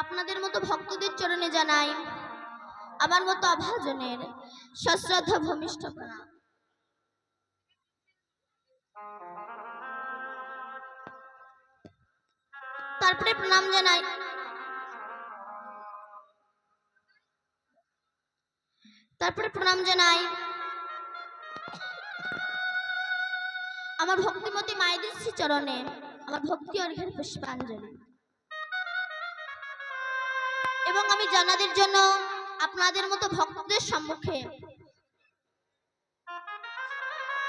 আপনাদের মতো ভক্তদের চরণে জানাই, আমার মতো অভাজনের সশ্রদ্ধ ভূমিষ্ঠ প্রণাম তারপরে প্রণাম জানাই। তারপরে প্রণাম জানাই। আমার ভক্তিমতী মায়েদের শ্রী চরণে আমার ভক্তি অর্ঘের পুষ্পাঞ্জলি। এবং আমি জানাদের জন্য আপনাদের মতো ভক্তদের সম্মুখে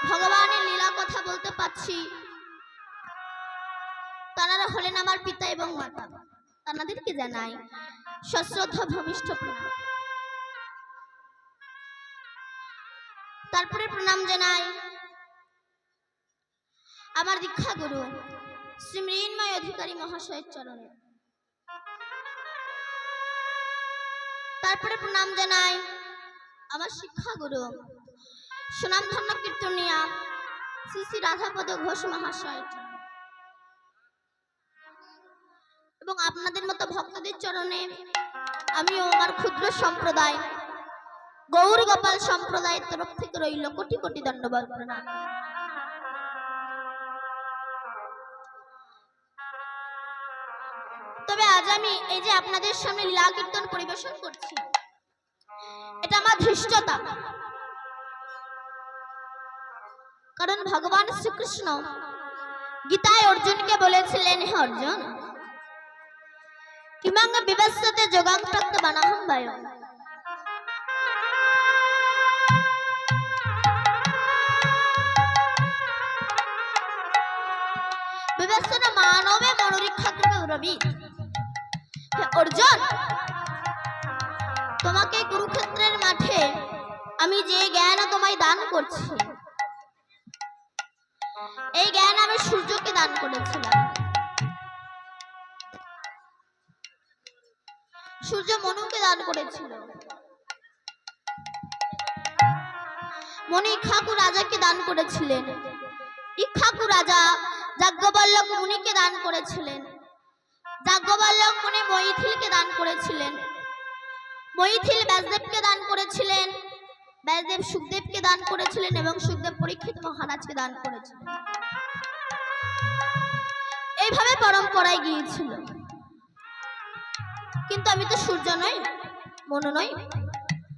ভগবানের লীলা কথা বলতে পাচ্ছি তারা হলেন আমার পিতা এবং মাতা। তাদেরকে জানাই সশ্রদ্ধ, ভূমিষ্ঠ প্রণাম। তারপরে প্রণাম জানাই আমার দীক্ষা গুরু শ্রী মৃন্ময় অধিকারী মহাশয়ের চরণে। তারপরে প্রণাম জানাই আমার শিক্ষা গুরু সুনামধন্য কীর্তনিয়া শ্রী শ্রী রাধাপদ ঘোষ মহাশয়। এবং আপনাদের মতো ভক্তদের চরণে আমিও আমার ক্ষুদ্র সম্প্রদায় গৌর গোপাল সম্প্রদায়ের তরফ থেকে রইল কোটি কোটি দণ্ডবাদ প্রণাম। আজ আমি এই যে আপনাদের সামনে লীলা কীর্তন পরিবেশন করছি। এটা আমার ধৃষ্টতা। কারণ ভগবান শ্রীকৃষ্ণ গীতায় অর্জুনকে বলেছিলেন, হে অর্জুন কিমাঙ্গ বিবস্বতে যোগাং প্রাপ্ত বানাহম বায়। বিবস্বন মানবে মনোরীক্ষা রবি হে অর্জুন, তোমাকে কুরুক্ষেত্রের মাঠে আমি যে জ্ঞান তোমায় দান করছি, এই জ্ঞান আমি সূর্যকে দান করেছিলাম। সূর্য মনুকে দান করেছিল। মনি ইক্ষাকু রাজাকে দান করেছিলেন। ইক্ষাকু রাজা যাজ্ঞবল্লভ মুনিকে দান করেছিলেন। যাজ্ঞবল্লভ মুনি মৈথিলকে দান করেছিলেন। মৈথিল ব্যাসদেবকে দান করেছিলেন। ব্যাসদেব সুখদেবকে দান করেছিলেন এবং সুখদেব পরীক্ষিত মহারাজকে দান করেছিলেন। এইভাবে পরম্পরায় গিয়েছিল। কিন্তু আমি তো সূর্য নই, মনু নই।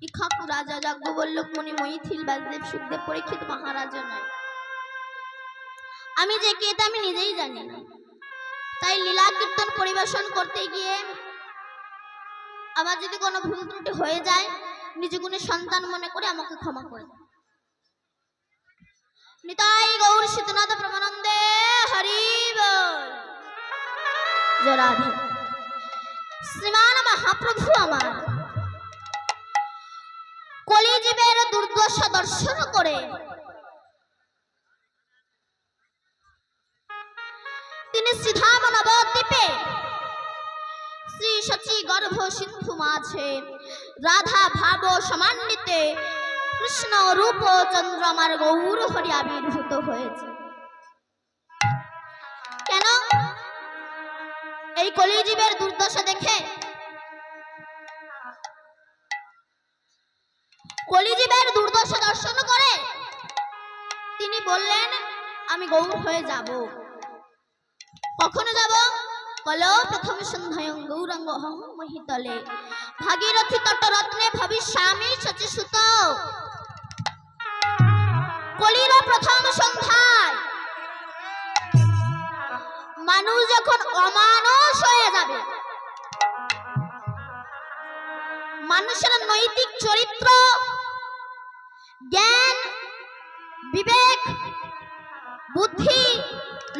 ইক্ষাকু রাজা যাজ্ঞবল্লভ মুনি মৈথিল ব্যাসদেব সুখদেব পরীক্ষিত মহারাজা নয়। আমি যে কে তা আমি নিজেই জানি না। তাই লীলা কীর্তন পরিবেশন করতে গিয়ে আমার যদি কোনো ভুল ত্রুটি হয়ে যায় নিজ গুণে সন্তান মনে করে আমাকে ক্ষমা করে নিতাই গৌর শীতনাথ প্রমানন্দে হরি বল। শ্রীমান মহাপ্রভু আমার। কলিজীবের দুর্দশা দর্শন করে তিনি শ্রীধাম নবদ্বীপে শ্রী শচী গর্ভ সিন্ধু মাঝে রাধা ভাব সমান্বিতে কৃষ্ণ রূপ চন্দ্রমার গৌর হরি আবির্ভূত হয়েছে। কেন? এই কলিজীবের দুর্দশা দেখে। কলিজীবের দুর্দশা দর্শন করে তিনি বললেন, আমি গৌর হয়ে যাব। কখনো যাব? কল প্রথম সন্ধ্যায় গৌরাঙ্গ অহং মহিতলে। ভাগীরথী তট রত্নে ভবিষ্যামি সচিসুত। কলির প্রথম সন্ধ্যায়। মানুষ যখন অমানুষ হয়ে যাবে, মানুষের নৈতিক চরিত্র, জ্ঞান, বিবেক, বুদ্ধি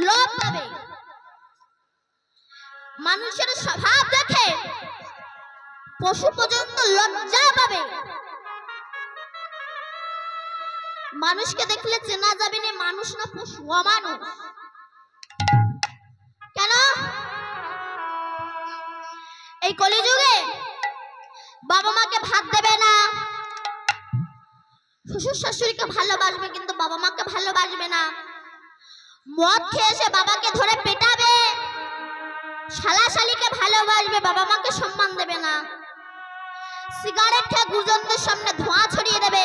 লোপ পাবে। মানুষের স্বভাব দেখে পশু পর্যন্ত লজ্জা পাবে। মানুষকে দেখলে চেনা যাবে না মানুষ না পশু, অমানুষ। কেন? এই কলিযুগে বাবা মাকে ভাত দেবে না। শ্বশুর শাশুড়িকে ভালোবাসবে, কিন্তু বাবা মাকে ভালোবাসবে না। মদ খেয়ে এসে বাবাকে ধরে পেটাবে। শালা শালিকে ভালোবাসবে, বাবা মাকে সম্মান দেবে না। সিগারেট খেয়ে গুরুজনদের সামনে ধোঁয়া ছড়িয়ে দেবে।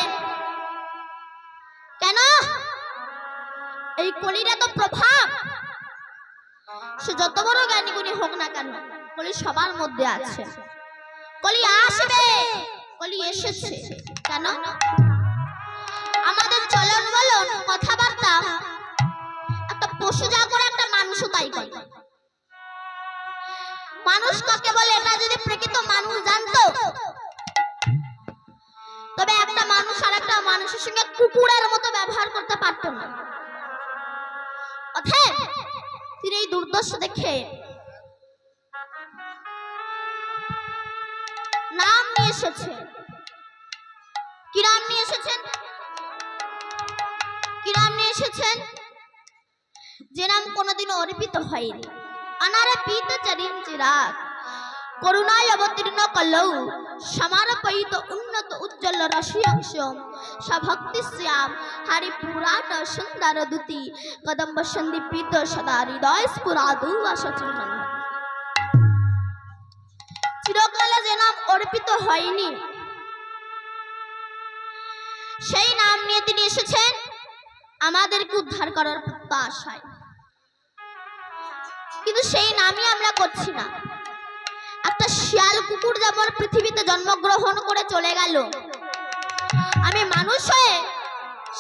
কেন? এই কলিটা তো প্রভাব। সে যত বড় জ্ঞানী গুণী হোক না কেন, কলি সবার মধ্যে আছে। কলি আসবে, কলি এসেছে। কেন? আমাদের চলন বলন, কথাবার্তা মানুষ কাকে বলে? এটা যদি প্রকৃত মানুষ জানতো। তবে একটা মানুষ আর একটা মানুষের সঙ্গে কুকুরের মতো ব্যবহার করতে পারতো না। অতএব তিনি এই দুর্দশা দেখে নাম নিয়ে এসেছে। কি নাম নিয়ে এসেছেন? কি নাম নিয়ে এসেছেন? যে নাম কোনোদিন অর্পিত হয়নি। চরিন চিরাগ করুণায় অবতীর্ণ কলৌ, সমারপয়িত উন্নত উজ্জ্বল রসিয়াংশ সভক্তি শ্যাম, হারি পুরাণ সুন্দর দুতি কদম্ব সন্দীপিত সদা হৃদয় স্ফুরাদু আসচূর্ণ চিরকালে যে নাম অর্পিত হয়নি। সেই নাম নিয়ে তিনি এসেছেন, আমাদেরকে উদ্ধার করার প্রত্যাশায়। কিন্তু সেই নামই আমরা করছি না। একটা শিয়াল কুকুর যেমন পৃথিবীতে জন্মগ্রহণ করে চলে গেল, আমি মানুষ হয়ে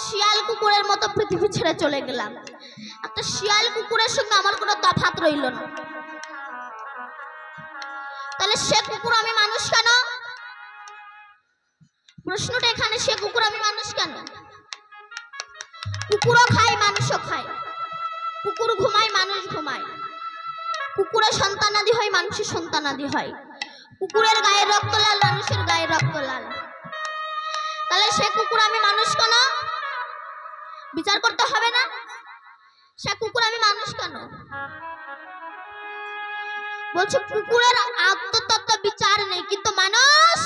শিয়াল কুকুরের মতো পৃথিবী ছেড়ে চলে গেলাম। একটা শিয়াল কুকুরের সঙ্গে আমার কোনো তফাৎ রইল না। তাহলে সে কুকুর আমি মানুষ কেন? প্রশ্নটা এখানে, সে কুকুর আমি মানুষ কেন? কুকুরও খায়, মানুষও খায়। কুকুর ঘুমায়, মানুষ ঘুমায়। কুকুরের সন্তানাদি হয়, মানুষের সন্তানাদি হয়। কুকুরের গায়ের রক্ত লাল, মানুষের গায়ের রক্ত লাল। তাহলে সে কুকুর আমি মানুষ কেন? বিচার করতে হবে না? সে কুকুর আমি মানুষ কেন? বলছে, কুকুরের আত্মতত্ত্ব বিচার নেই, কিন্তু মানুষ?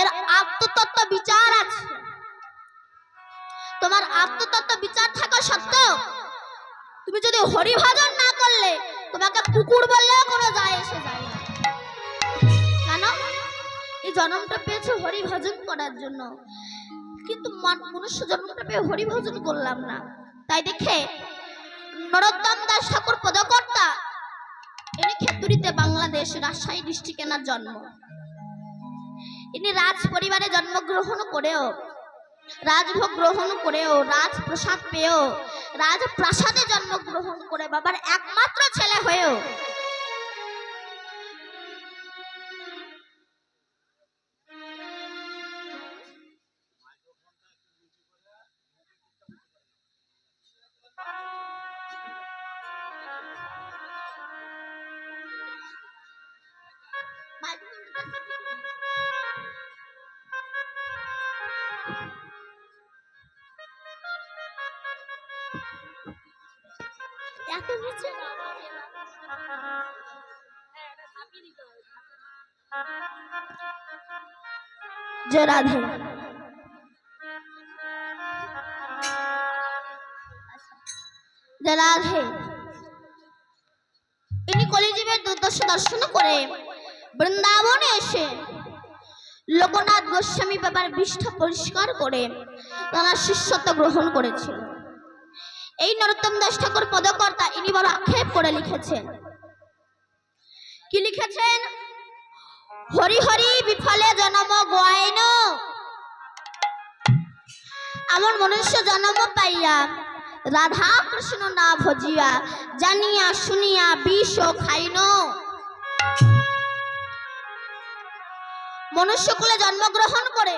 এর আত্মতত্ত্ব বিচার আছে। তোমার আত্মতত্ত্ব বিচার থাকা সত্ত্বেও তুমি যদি হরিভজন না করলে, তোমাকে কুকুর বললেও কোনো যায় এসে যায় না। কেন? এই জন্মটা পেয়েছে হরিভজন করার জন্য। কিন্তু মান- মনুষ্য জন্মটা পেয়ে হরিভজন করলাম না। তাই দেখে নরোত্তম দাস ঠাকুর পদকর্তা, ইনি খেতুরিতে বাংলাদেশ রাজশাহী ডিস্ট্রিক্ট জন্ম। ইনি রাজ পরিবারে জন্মগ্রহণ করেও রাজভোগ গ্রহণ করেও রাজপ্রসাদ পেয়েও রাজপ্রাসাদে জন্মগ্রহণ করে বাবার একমাত্র ছেলে হয়েও জয় রাধে। কলিজীবের দুর্দশা দর্শন করে বৃন্দাবনে এসে লোকনাথ গোস্বামী বাবার বিষ্ঠা পরিষ্কার করে তারা শিষ্যত্ব গ্রহণ করেছিল এই নরোত্তম দাস ঠাকুর পদকর্তা ইনি বড় আক্ষেপ করে লিখেছেন। কি লিখেছেন? হরি হরি বিফলে জনম গোয়াইন। এমন মনুষ্য জন্ম পাইয়া। রাধা কৃষ্ণ না ভজিয়া, জানিয়া শুনিয়া বিষ খাইন। মনুষ্য কুলে জন্মগ্রহণ করে।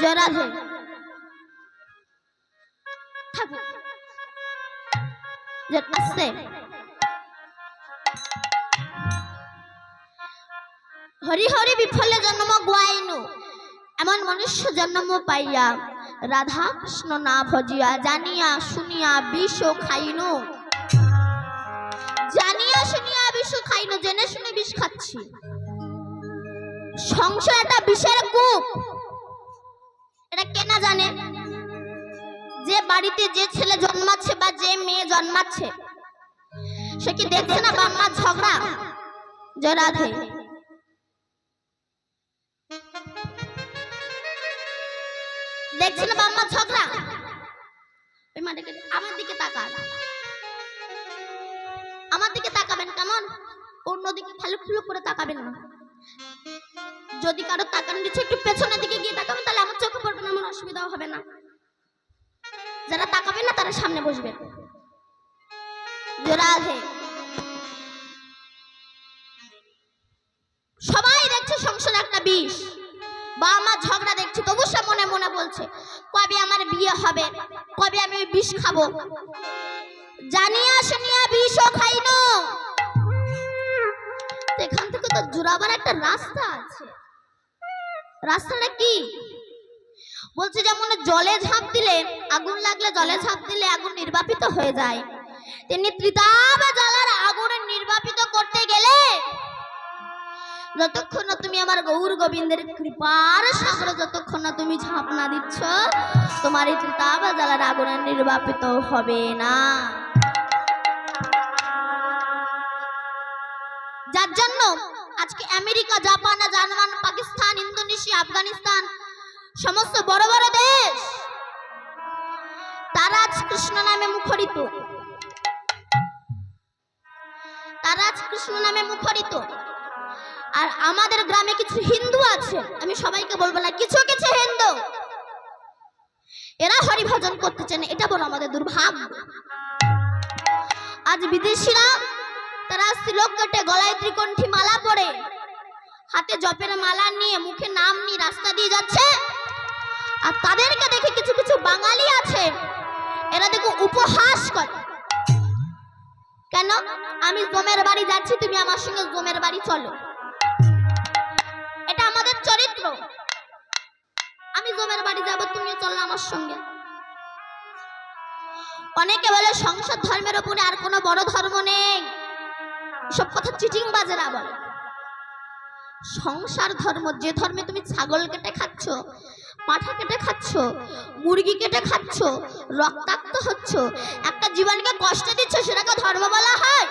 জয় যে আসছে হরি হরি বিফলে জন্ম গুয়াইনু। এমন মনুষ্য জন্ম পাইয়া। রাধা কৃষ্ণ না ভজিয়া জানিয়া শুনিয়া বিষ খাইনু। জানিয়া শুনিয়া বিষ খাইনু, জেনে শুনে বিষ খাচ্ছি। সংসার একটা বিষের কূপ। এটা কে না জানে? বাড়িতে যে ছেলে জন্মাচ্ছে বা যে মেয়ে জন্মাচ্ছে, সে কি দেখছে না বাম্মার ঝগড়া? জয় রাধে। দেখছে না বাম্মার ঝগড়া? ওই মাটাকে আমার দিকে তাকান। আমার দিকে তাকাবেন কেমন? অন্যদিকে খুলু করে তাকাবেন না। যদি কারও তাকান দিচ্ছে একটু পেছনের দিকে গিয়ে তাকাবেন, তাহলে আমার চোখে পড়বে না, আমার অসুবিধাও হবে না। যারা তাকাবেন না, তারা সামনে বসবেন। রাধে সবাই দেখছে সংসারে একটা বিষ? বা আমার ঝগড়া দেখছে, তবু সে মনে মনে বলছে, কবে আমার বিয়ে হবে? কবে আমি বিষ খাব? জানিয়া শুনিয়া বিষও খাইনো তো এখান থেকে তো জোরাবার একটা রাস্তা আছে। রাস্তাটা কি? বলছে যেমন জলে ঝাঁপ দিলে, আগুন লাগলে জলে ঝাঁপ দিলে আগুন নির্বাপিত হয়ে যায়। তেমনি ত্রিতাব জ্বালার আগুন নির্বাপিত করতে গেলে যতক্ষণ না তুমি আমার গৌর গোবিন্দের কৃপার সাগরে যতক্ষণ না তুমি ঝাঁপ না দিচ্ছ, তোমার এই ত্রিতাব জ্বালার আগুন নির্বাপিত হবে না। যার জন্য আজকে America, Japan, German, Pakistan, Indonesia, Afghanistan সমস্ত বড় বড় দেশ। তারা আজ কৃষ্ণ নামে মুখরিত। তারা আজ কৃষ্ণ নামে মুখরিত। আর আমাদের গ্রামে কিছু হিন্দু আছে, আমি সবাইকে বলব না, কিছু কিছু হিন্দু। এরা হরিভজন করতে চান এটা বড় আমাদের দুর্ভাগ্য। আজ বিদেশিরা, তারা শ্লোক কেটে গলায় ত্রিকণ্ঠী মালা পরে হাতে জপের মালা নিয়ে মুখে নাম নিয়ে রাস্তা দিয়ে যাচ্ছে। আর তাদেরকে দেখে কিছু কিছু বাঙালি আছে। এরা দেখো উপহাস করে। কেন? আমি জমের বাড়ি যাচ্ছি, তুমি আমার সঙ্গে জমের বাড়ি চলো। এটা আমাদের চরিত্র। আমি জমের বাড়ি যাব, তুমিও চলো আমার সঙ্গে। অনেকে বলে সংসার ধর্মের উপরে আর কোনো বড় ধর্ম নেই। সব কথা চিটিং বাজেরা বলে। সংসার ধর্ম, যে ধর্মে তুমি ছাগল কেটে খাচ্ছ পাঠা কেটে খাচ্ছ, মুরগি কেটে খাচ্ছ, রক্তাক্ত হচ্ছ, একটা জীবনকে কষ্ট দিচ্ছ, সেটাকে ধর্ম বলা হয়?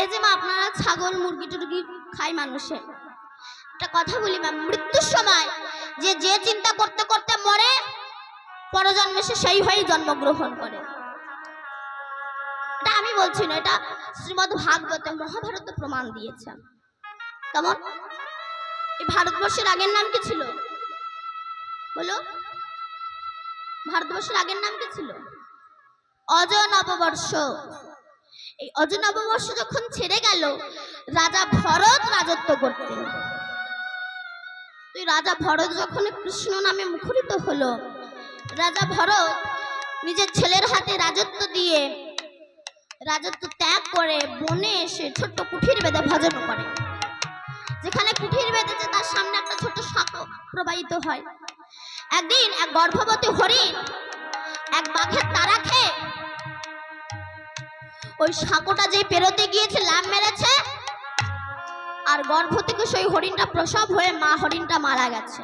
এই যে মা, আপনারা ছাগল, মুরগি, টুরগি খায় মানুষে। একটা কথা বলি ম্যাম মৃত্যুর সময় যে যে চিন্তা করতে করতে মরে, পরজন্মে সে সেই হয়েই জন্মগ্রহণ করে। এটা আমি বলছি না, এটা শ্রীমদ ভাগবতে, মহাভারতে প্রমাণ দিয়েছে। কেমন? এই ভারতবর্ষের আগের নাম কি ছিল? বলো। ভারতবর্ষের আগের নাম কি ছিল? অজ নববর্ষ। এই অজ নববর্ষ যখন ছেড়ে গেল, রাজা ভরত রাজত্ব করতেন। রাজা ভরত যখন কৃষ্ণ নামে মুখরিত হলো, রাজা ভরত নিজের ছেলের হাতে রাজত্ব দিয়ে, রাজত্ব ত্যাগ করে বনে এসে ছোট্ট কুঠির বেঁধে ভজন করে যেখানে কুঠির বেঁধেছে, তার সামনে একটা ছোট সাঁকো প্রবাহিত হয়। একদিন এক গর্ভবতী হরিণ এক বাঘের তারা খেয়ে ওই সাঁকোটা যে পেরোতে গিয়েছে লাভ মেরেছে, আর গর্ভ থেকে সেই হরিণটা প্রসব হয়ে মা হরিণটা মারা গেছে।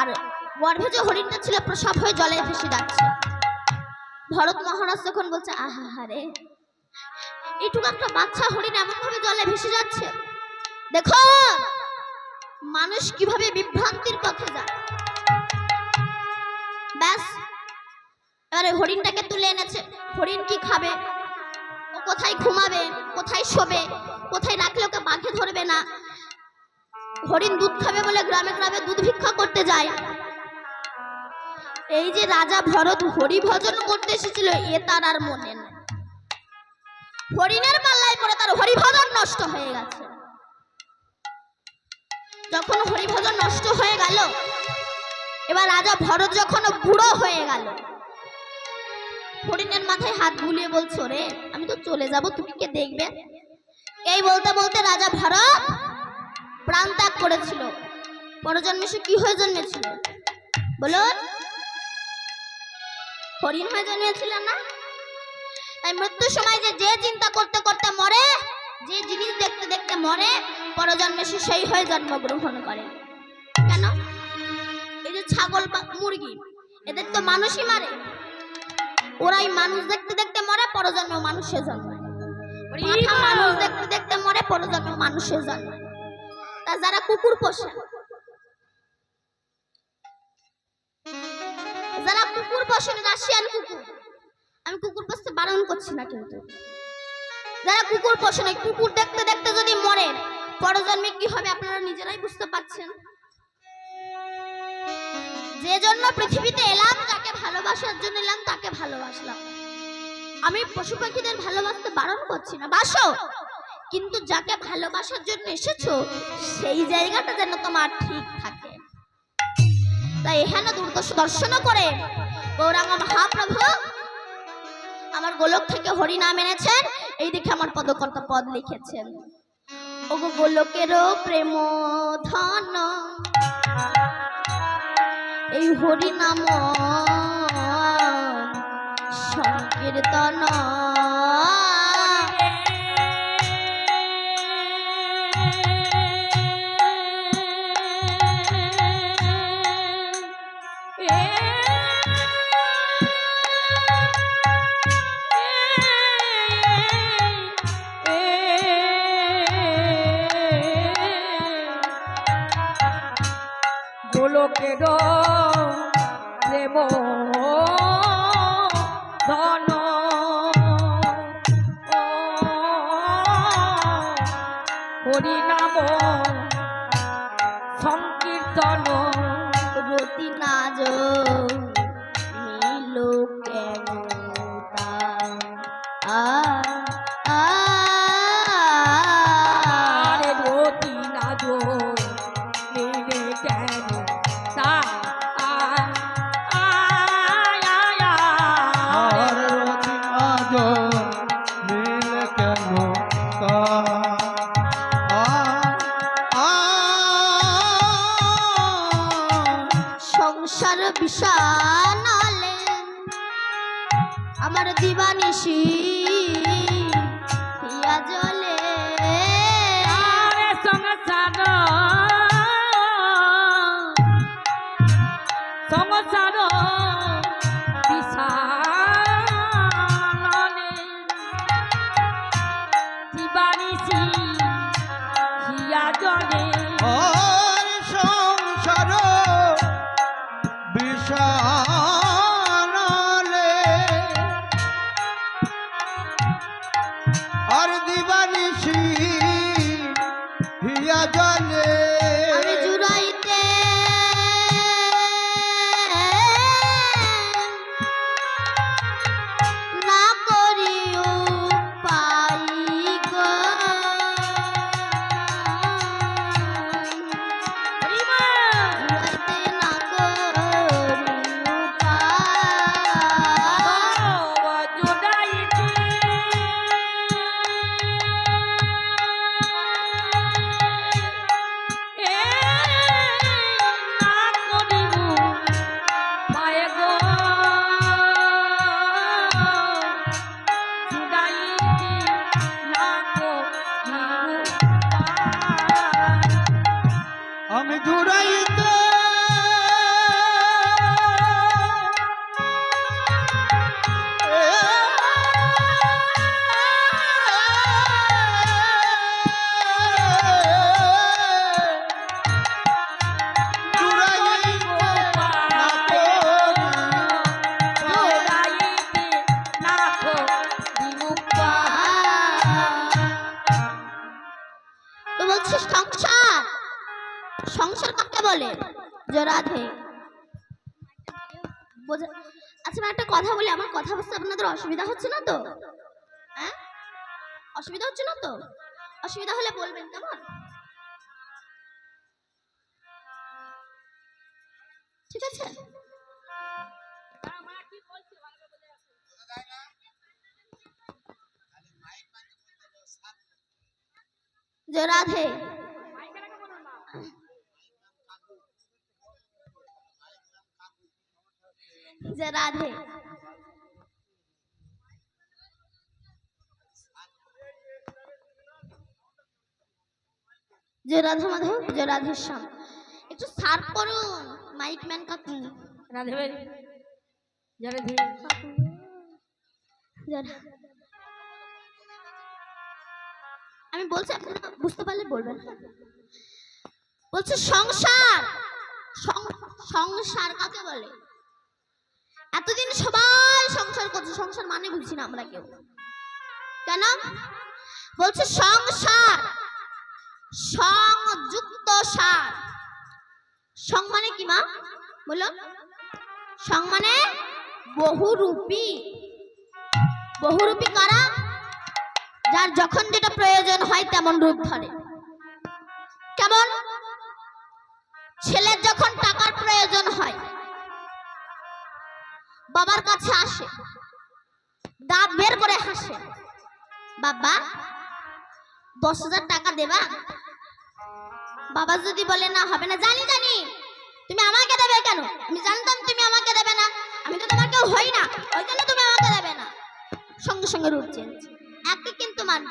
আর গর্ভে যে হরিণটা ছিল, প্রসব হয়ে জলে ভেসে যাচ্ছে। ভরত মহারাজ তখন বলছে আহা হারে এইটুকু একটা বাচ্চা হরিণ এমনভাবে জলে ভেসে যাচ্ছে? দেখো, মানুষ কীভাবে বিভ্রান্তির পথে যায়। ব্যাস, এবারে হরিণটাকে তুলে এনেছে। হরিণ কি খাবে? ও কোথায় ঘুমাবে? কোথায় শোবে? কোথায় রাখলে ওকে বাঘে ধরবে না? হরিণ দুধ খাবে বলে গ্রামে গ্রামে দুধ ভিক্ষা করতে যায়। এই যে রাজা ভরত হরি ভজন করতে এসেছিল, এ তার আর মনে নেই। হরিণের পাল্লায় পরে তার হরি ভজন নষ্ট হয়ে গেছে। যখন হরি ভজন নষ্ট হয়ে গেল, এবার রাজা ভরত যখন বুড়ো হয়ে গেল, হরিণের মাথায় হাত বুলিয়ে বলছো রে আমি তো চলে যাব, তুমি কে দেখবে? এই বলতে বলতে রাজা ভরত প্রাণ ত্যাগ করেছিল। পরজন্মে সে কি হয়ে জন্মেছিল? বলুন। হরিণ হয়ে জন্মেছিল না? তাই মৃত্যুর সময় যে যে চিন্তা করতে করতে মরে যে জিনিস দেখতে দেখতে মরে পরজন্মে সে সেই হয়ে জন্মগ্রহণ করে। কেন? এই যে ছাগল বা মুরগি এদের তো মানুষই মারে। ওরাই মানুষ দেখতে দেখতে মরে পরজন্মে মানুষে জন্মায়। মানুষ দেখতে দেখতে মরে পরজন্মে মানুষে জন্মায়। তা যারা কুকুর পোষে যারা কুকুর পোষেন রাশিয়ান কুকুর। আমি কুকুর পোষতে বারণ করছি না কিন্তু। যারা কুকুর পোষেন এই কুকুর দেখতে দেখতে যদি মরে, পরজন্মে কি হবে আপনারা নিজেরাই বুঝতে পারছেন? যে জন্য পৃথিবীতে এলাম, যাকে ভালোবাসার জন্য এলাম, তাকে ভালোবাসলাম। আমি পশু পাখিদের ভালোবাসতে বারণ করছি না, বাসো। কিন্তু যাকে ভালোবাসার জন্য এসেছ, সেই জায়গাটা যেন তোমার ঠিক থাকে। তাই এখানে দুর্দশ দর্শন করে গৌরাঙ্গ মহাপ্রভু আমার গোলক থেকে হরি নাম এনেছেন। এই দেখে আমার পদকর্তা পদ লিখেছেন। ওগো গোলকেরও প্রেম ধন। এই হরি নাম সংকীর্তন সংসার বোঝা- আচ্ছা আমি একটা কথা বলি, আমার কথা বুঝতে আপনাদের অসুবিধা হচ্ছে না তো? হ্যাঁ? অসুবিধা হচ্ছে না তো? অসুবিধা হলে বলবেন কেমন? ঠিক আছে? যে রাধে। রাধে। জয় রাধা মাধব জয় রাধের শ্যাম। একটু সার্ভ করুন মাইক ম্যান কাকু রাধে ভাই। রাধে। আমি বলছি আপনারা বুঝতে পারলে বলবেন। বলছে সংসার সংসার কাকে বলে? এতদিন সবাই সংসার করছে, সংসার মানে বুঝছি না আমরা কেউ। কেন? বলছে সংসার, সংযুক্ত সার। সং মানে কি মা? বলো। সং মানে বহুরূপী। বহুরূপী কারা? যার যখন যেটা প্রয়োজন হয় তেমন রূপ ধরে। কেমন? ছেলের যখন টাকার প্রয়োজন হয় বাবার কাছে আসে। দাঁত বের করে হাসে। বাবা, দশ হাজার টাকা দেবা? বাবা যদি বলে, না, হবে না। জানি জানি। তুমি আমাকে দেবে কেন? আমি জানতাম তুমি আমাকে দেবে না। আমি তো তোমার কেউ হই না। ওই জন্য তুমি আমাকে দেবে না। সঙ্গে সঙ্গে রূপ চেঞ্জ। একে কিন্তু মান।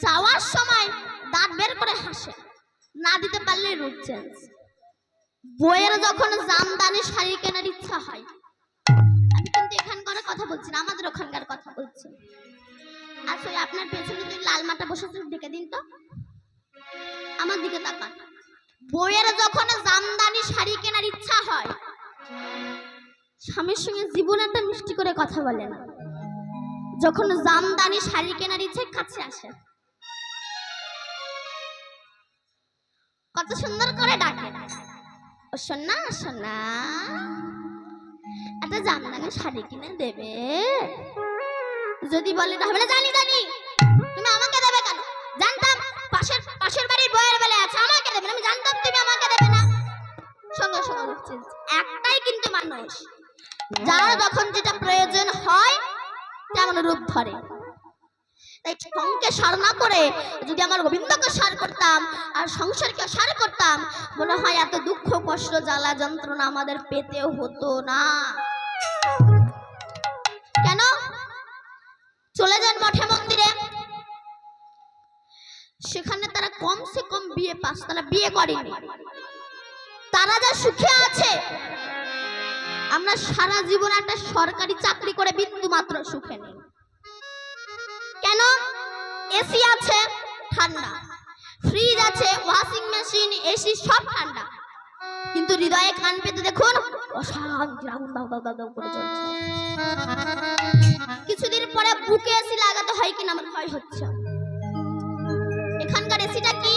চাওয়ার সময় দাঁত বের করে হাসে। না দিতে পারলে রূপ চেঞ্জ। বইয়ের যখন জামদানি শাড়ি কেনার ইচ্ছা হয়, আমি কিন্তু এখানকার কথা বলছি না, আমাদের ওখানকার কথা বলছি। আসলে আপনার পেছনে যে লাল মাটা বসেছে ডেকে দিন তো। আমার দিকে তাকান। বইয়ের যখন জামদানি শাড়ি কেনার ইচ্ছা হয়, স্বামীর সঙ্গে জীবন একটা মিষ্টি করে কথা বলে না যখন জামদানি শাড়ি কেনার ইচ্ছে কাছে আসে। কত সুন্দর করে ডাকে। ও সোনা সোনা। একটা জামদানি শাড়ি কিনে দেবে। যদি বলে না জানি জানি। তুমি আমাকে দেবে কেন? জানতাম পাশের পাশের বাড়ির বইয়ের বেলা আছে, আমাকে দেবে। আমি জানতাম তুমি আমাকে দেবে না। সঙ্গে সঙ্গে একটাই কিন্তু মানুষ। যার যখন যেটা প্রয়োজন হয়, তেমন রূপ ধরে। তাই সঙ্গে সার না করে যদি আমার গোবিন্দকে সার করতাম, আর সংসারকে সার করতাম, মনে হয় এত দুঃখ, কষ্ট, জ্বালা, যন্ত্রণা আমাদের পেতেও হতো না। কেন? চলে যান মঠে মন্দিরে। সেখানে তারা কমসে কম বিয়ে পাস, তারা বিয়ে করেনি। তারা যা সুখে আছে, আমরা সারা জীবন একটা সরকারি চাকরি করে বিন্দু মাত্র সুখে নেই। কেন? এসি আছে, ঠান্ডা। ফ্রিজ আছে ওয়াশিং মেশিন এসি সব ঠান্ডা। কিন্তু হৃদয়ে কান পেতে দেখুন কিছুদিন পরে বুকে এসি লাগাতে হয় কিনা আমার ভয় হচ্ছে। এখানকার এসিটা কি?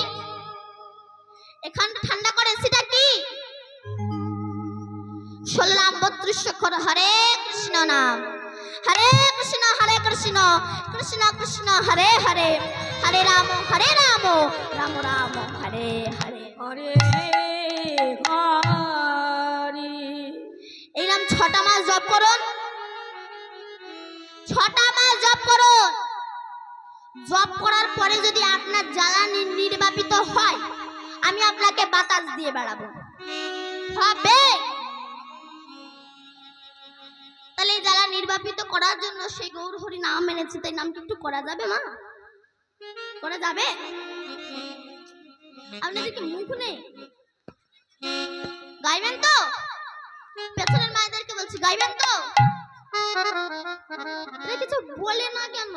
এখানটা ঠান্ডা করে এসিটা কি শুনলাম বত্রিশ অক্ষর, হরে কৃষ্ণ নাম। হরে কৃষ্ণ হরে কৃষ্ণ কৃষ্ণ কৃষ্ণ হরে হরে হরে রাম হরে রাম রাম রাম হরে হরে। হরে হরে। এই নাম ছটা মাস জপ করুন। ছটা মাস জপ করুন। জপ করার পরে যদি আপনার জ্বালা নি- নির্বাপিত হয় আমি আপনাকে বাতাস দিয়ে বেড়াবো। হবে? তাহলে জ্বালা নির্বাপিত করার জন্য সেই গৌর হরি নাম মেনেছে তাই নামটা একটু করা যাবে মা? করা যাবে? আপনাদের কি মুখ নেই? গাইবেন তো? পেছনের মায়েদেরকে বলছি, গাইবেন তো? কিছু বলে না কেন?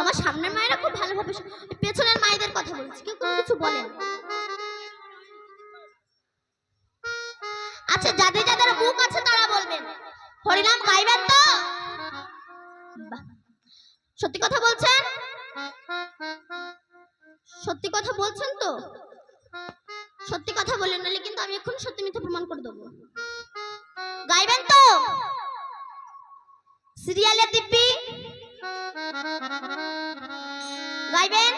আমার সামনের মায়েরা খুব ভালোভাবে পেছনের মায়েদের কথা বলছি, কেউ কোনো কিছু বলেন আচ্ছা যাদের যাদের মুখ আছে তারা বলবেন। হরিনাম গাইবেন তো? সত্যি কথা বলছেন? সত্যি কথা বলছেন তো? সত্যি কথা বলেন, নাহলে কিন্তু আমি এখন সত্যি মিথ্যে প্রমাণ করে দেবো। গাইবেন তো? সিরিয়ালে দিব্যি? গাইবেন?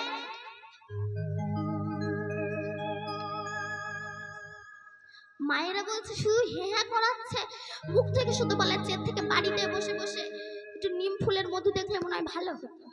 মায়েরা বলছে, শুধু হে হ্যাঁ করাচ্ছে। মুখ থেকে শুধু বলাচ্ছে এর থেকে বাড়িতে বসে বসে একটু নিম ফুলের মধু দেখলে মনে হয় ভালো হতো।